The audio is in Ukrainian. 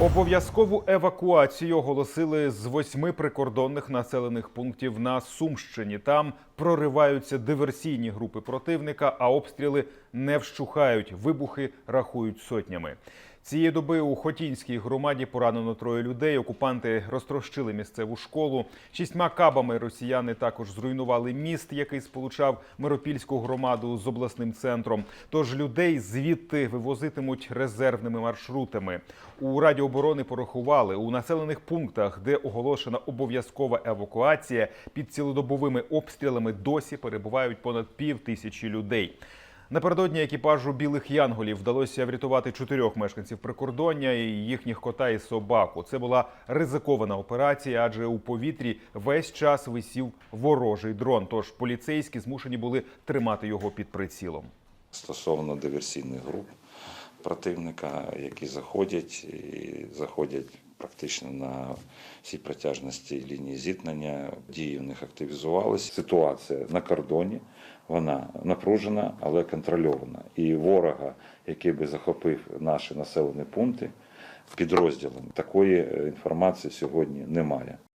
Обов'язкову евакуацію оголосили з восьми прикордонних населених пунктів на Сумщині. Там прориваються диверсійні групи противника, а обстріли не вщухають. Вибухи рахують сотнями. Цієї доби у Хотінській громаді поранено троє людей. Окупанти розтрощили місцеву школу. Шістьма кабами росіяни також зруйнували міст, який сполучав Миропільську громаду з обласним центром. Тож людей звідти вивозитимуть резервними маршрутами. У Раді оборони порахували у населених пунктах, де оголошена обов'язкова евакуація, під цілодобовими обстрілами досі перебувають понад пів тисячі людей. Напередодні екіпажу білих янголів вдалося врятувати чотирьох мешканців прикордоння і їхніх кота і собаку. Це була ризикована операція, адже у повітрі весь час висів ворожий дрон. Тож поліцейські змушені були тримати його під прицілом. стосовно диверсійних груп противника, які заходять і заходять практично на всій протяжності лінії зіткнення. Дії в них активізувалися. Ситуація на кордоні вона напружена, але контрольована. І ворога, який би захопив наші населені пункти підрозділом, такої е, інформації сьогодні немає.